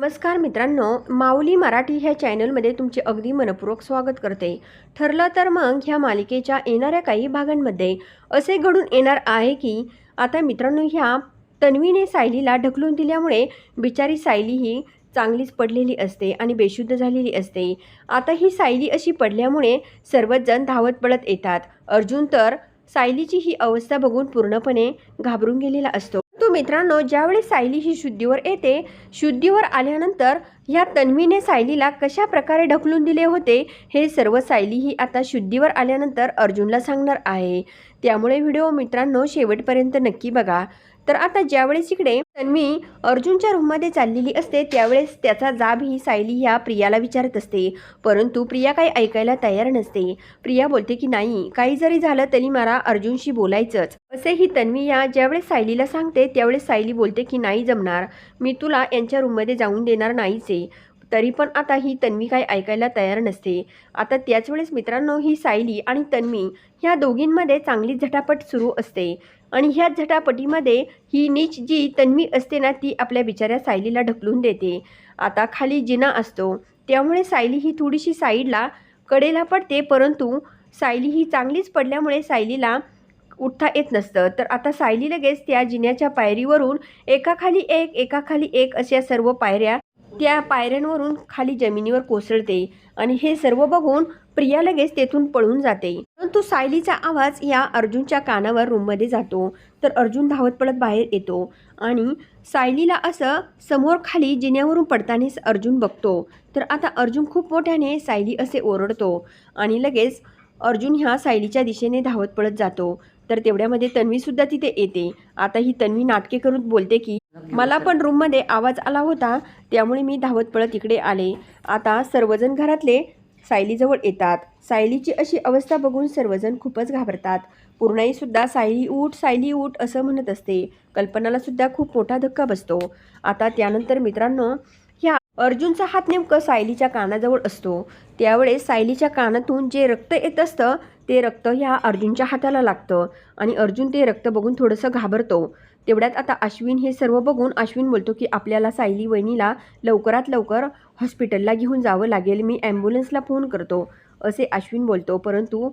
नमस्कार मित्रांनो माऊली मराठी ह्या चॅनलमध्ये तुमचे अगदी मनपूर्वक स्वागत करते. ठरलं तर मग ह्या मालिकेच्या येणाऱ्या काही भागांमध्ये असे घडून येणार आहे की आता मित्रांनो ह्या तन्वीने सायलीला ढकलून दिल्यामुळे बिचारी सायली ही चांगलीच पडलेली असते आणि बेशुद्ध झालेली असते. आता ही सायली अशी पडल्यामुळे सर्वच जण धावत पडत येतात. अर्जुन तर सायलीची ही अवस्था बघून पूर्णपणे घाबरून गेलेला असतो. मित्रांनो ज्यावेळी सायली ही शुद्धीवर येते शुद्धीवर आल्यानंतर ह्या तन्वीने सायलीला कशा प्रकारे ढकलून दिले होते हे सर्व सायली ही आता शुद्धीवर आल्यानंतर अर्जुनला सांगणार आहे. त्यामुळे व्हिडिओ मित्रांनो शेवटपर्यंत नक्की बघा. तर आता ज्यावेळेस इकडे तन्वी अर्जुनच्या रूममध्ये चाललेली असते त्यावेळेस त्याचा जाब ही सायली ह्या प्रियाला विचारत असते. परंतु प्रिया काही ऐकायला तयार नसते. प्रिया बोलते की नाही काही जरी झालं तरी मला अर्जुनशी बोलायचंच. असे ही तन्वी या ज्यावेळेस सायलीला सांगते त्यावेळेस सायली बोलते की नाही जमणार. मी तुला यांच्या रूममध्ये जाऊन देणार नाहीच आहे तरी पण आता ही तन्वी काही ऐकायला तयार नसते. आता त्याच वेळेस मित्रांनो ही सायली आणि तन्वी ह्या दोघींमध्ये चांगली झटापट सुरू असते. आणि ह्या झटापटीमध्ये ही नीच जी तन्वी असते ना ती आपल्या बिचाऱ्या सायलीला ढकलून देते. आता खाली जिना असतो. त्यामुळे सायली ही थोडीशी साईडला कडेला पडते परंतु सायली ही चांगलीच पडल्यामुळे सायलीला उठता येत नसतं. तर आता सायली लगेच त्या जिन्याच्या पायरीवरून एकाखाली एक एकाखाली एक अशा सर्व पायऱ्या त्या पायऱ्यांवरून खाली जमिनीवर कोसळते आणि हे सर्व बघून प्रिया लगेच तेथून पळून जाते. परंतु सायलीचा आवाज या अर्जुनच्या कानावर रूममध्ये जातो तर अर्जुन धावत पडत बाहेर येतो आणि सायलीला असं समोर खाली जिन्यावरून पडतानाच अर्जुन बघतो. तर आता अर्जुन खूप मोठ्याने सायली असे ओरडतो आणि लगेच अर्जुन ह्या सायलीच्या दिशेने धावत पळत जातो. तर तेवढ्यामध्ये तन्वीसुद्धा तिथे येते. आता ही तन्वी नाटके करून बोलते की मला पण रूममध्ये आवाज आला होता त्यामुळे मी धावत पळत इकडे आले. आता सर्वजण घरातले सायलीजवळ येतात. सायलीची अशी अवस्था बघून सर्वजण खूपच घाबरतात. पूर्णाईसुद्धा सायली उठ सायली उठ असं म्हणत असते. कल्पनालासुद्धा खूप मोठा धक्का बसतो. आता त्यानंतर मित्रांनो ह्या अर्जुनचा हात नेमकं सायलीच्या कानाजवळ असतो. त्यावेळेस सायलीच्या कानातून जे रक्त येत असतं ते रक्त ह्या अर्जुनच्या हाताला लागतं आणि अर्जुन ते रक्त बघून थोडंसं घाबरतो. तेवढ्यात आता अश्विन हे सर्व बघून अश्विन बोलतो की आपल्याला सायली वहिनीला लवकरात लवकर हॉस्पिटलला घेऊन जावं लागेल. मी ॲम्ब्युलन्सला फोन करतो असे अश्विन बोलतो. परंतु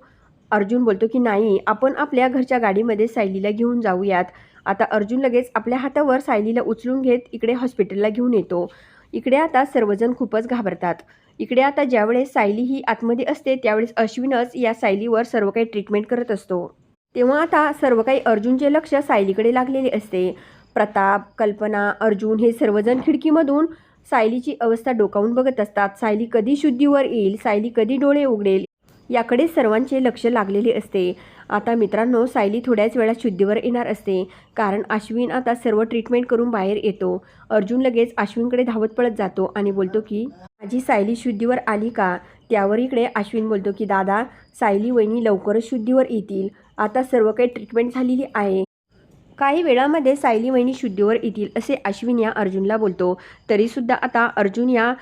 अर्जुन बोलतो की नाही आपण आपल्या घरच्या गाडीमध्ये सायलीला घेऊन जाऊयात. आता अर्जुन लगेच आपल्या हातावर सायलीला उचलून घेत इकडे हॉस्पिटलला घेऊन येतो. इकडे आता सर्वजण खूपच घाबरतात. इकडे आता ज्यावेळेस सायली ही आतमध्ये असते त्यावेळेस अश्विनच या सायलीवर सर्व काही ट्रीटमेंट करत असतो. तेव्हा आता सर्व काही अर्जुनचे लक्ष सायलीकडे लागलेले असते. प्रताप कल्पना अर्जुन हे सर्वजण खिडकीमधून सायलीची अवस्था डोकावून बघत असतात. सायली कधी शुद्धीवर येईल? सायली कधी डोळे उघडेल? याकडे सर्वांचे लक्ष लागलेले असते. आता मित्रांनो सायली थोड्याच वेळात शुद्धीवर येणार असते. कारण अश्विन आता सर्व ट्रीटमेंट करून बाहेर येतो. अर्जुन लगेच अश्विनकडे धावत पळत जातो आणि बोलतो की माझी सायली शुद्धीवर आली का? त्यावर इकडे अश्विन बोलतो की दादा सायली वहिनी लवकरच शुद्धीवर येतील. आता सर्व काही ट्रीटमेंट झालेली आहे. काही वेळामध्ये सायली वहिनी शुद्धीवर येतील असे अश्विन या अर्जुनला बोलतो. तरीसुद्धा आता अर्जुन या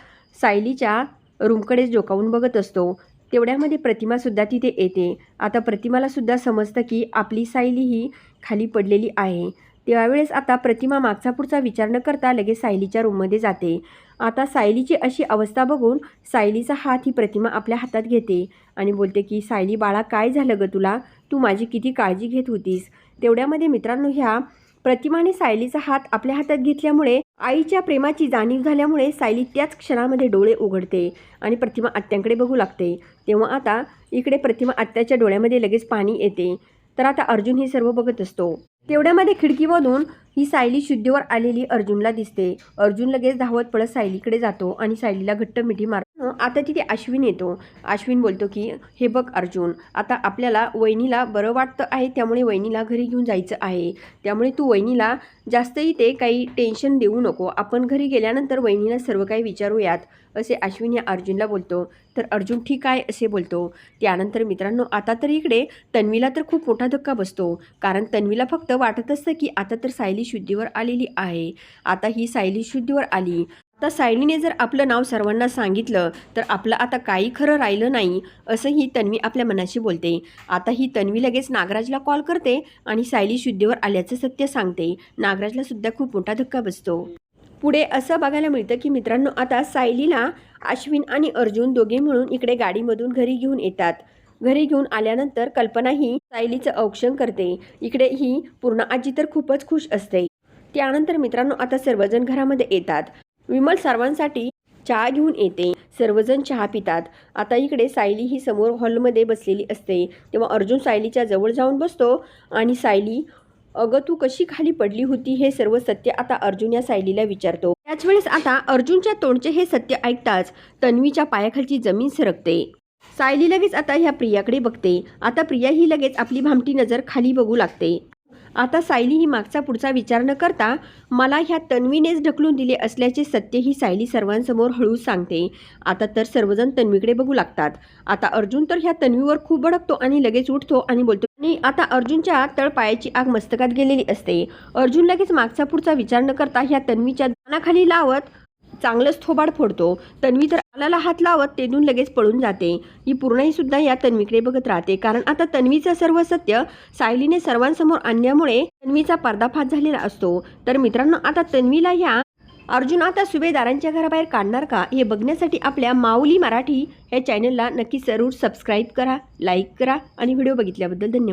सायलीच्या रूमकडेच डोकावून बघत असतो. तेवढ्यामध्ये प्रतिमासुद्धा तिथे येते. आता प्रतिमालासुद्धा समजतं की आपली सायली ही खाली पडलेली आहे. त्यावेळेस आता प्रतिमा मागचा पुढचा विचार न करता लगेच सायलीच्या रूममध्ये जाते. आता सायलीची अशी अवस्था बघून सायलीचा हात ही प्रतिमा आपल्या हातात घेते आणि बोलते की सायली बाळा काय झालं गं तुला? तू माझी किती काळजी घेत होतीस? तेवढ्यामध्ये मित्रांनो ह्या प्रतिमाने सायलीचा हात आपल्या हातात घेतल्यामुळे आईच्या प्रेमाची जाणीव झाल्यामुळे सायली त्याच क्षणामध्ये डोळे उघडते आणि प्रतिमा आत्यांकडे बघू लागते. तेव्हा आता इकडे प्रतिमा आत्याच्या डोळ्यामध्ये लगेच पाणी येते. तर आता अर्जुन हे सर्व बघत असतो. तेवढ्यामध्ये खिडकीमधून ही सायली शुद्धीवर आलेली अर्जुनला दिसते. अर्जुन लगेच धावत पळत सायलीकडे जातो आणि सायलीला घट्ट मिठी मार आता तिथे अश्विन येतो. अश्विन बोलतो की हे बघ अर्जुन आता आपल्याला वहिनीला बरं वाटतं आहे त्यामुळे वहिनीला घरी घेऊन जायचं आहे. त्यामुळे तू वहिनीला जास्तही ते काही टेन्शन देऊ नको. आपण घरी गेल्यानंतर वहिनीला सर्व काही विचारूयात असे अश्विन या अर्जुनला बोलतो. तर अर्जुन ठीक आहे असे बोलतो. त्यानंतर मित्रांनो आता तर इकडे तन्वीला तर खूप मोठा धक्का बसतो. कारण तन्वीला फक्त वाटत असतं की आता तर सायली शुद्धीवर आलेली आहे. आता ही सायली शुद्धीवर आली. आता सायलीने जर आपलं नाव सर्वांना सांगितलं तर आपलं आता काही खरं राहिलं नाही असं ही तन्वी आपल्या मनाशी बोलते. आता ही तन्वी लगेच नागराजला कॉल करते आणि सायली शुद्धीवर आल्याचं सत्य सांगते. नागराजला सुद्धा खूप मोठा धक्का बसतो. पुढे असं बघायला मिळतं की मित्रांनो आता सायलीला अश्विन आणि अर्जुन दोघे मिळून इकडे गाडीमधून घरी घेऊन येतात. घरी घेऊन आल्यानंतर कल्पना ही सायलीचं औक्षण करते. इकडे ही पूर्ण आजी तर खूपच खुश असते. त्यानंतर मित्रांनो आता सर्वजण घरामध्ये येतात. विमल सर्वांसाठी चहा घेऊन येते. सर्वजण चहा पितात. आता इकडे सायली ही समोर हॉलमध्ये बसलेली असते. तेव्हा अर्जुन सायलीच्या जवळ जाऊन बसतो आणि सायली अगं तू कशी खाली पडली होती हे सर्व सत्य आता अर्जुन या सायलीला विचारतो. त्याच वेळेस आता अर्जुनच्या तोंडचे हे सत्य ऐकताच तन्वीच्या पायाखालची जमीन सरकते. सायली लगेच आता ह्या प्रियाकडे बघते. आता प्रिया ही लगेच आपली भामटी नजर खाली बघू लागते. आता सायली ही मागचा पुढचा विचार न करता मला ह्या तन्वीनेच ढकलून दिले असल्याचे सत्य ही सायली सर्वांसमोर हळू सांगते. आता तर सर्वजण तन्वीकडे बघू लागतात. आता अर्जुन तर ह्या तन्वीवर खूप भडकतो आणि लगेच उठतो आणि बोलतो आणि आता अर्जुनच्या तळपायाची आग मस्तकात गेलेली असते. अर्जुन लगेच मागचा पुढचा विचार न करता ह्या तन्वीच्या दानाखाली लावत चांगलंच थोबाड फोडतो. तन्वी तर आलाला हात लावत तेथून लगेच पळून जाते. ही पूर्णही सुद्धा या तन्वीकडे बघत राहते. कारण आता तन्वीचं सर्व सत्य सायलीने सर्वांसमोर आणल्यामुळे तन्वीचा पर्दाफाश झालेला असतो. तर मित्रांनो आता तन्वीला ह्या अर्जुन आता सुभेदारांच्या घराबाहेर काढणार का? हे बघण्यासाठी आपल्या माऊली मराठी या चॅनलला नक्की जरूर सबस्क्राईब करा लाईक करा आणि व्हिडिओ बघितल्याबद्दल धन्यवाद.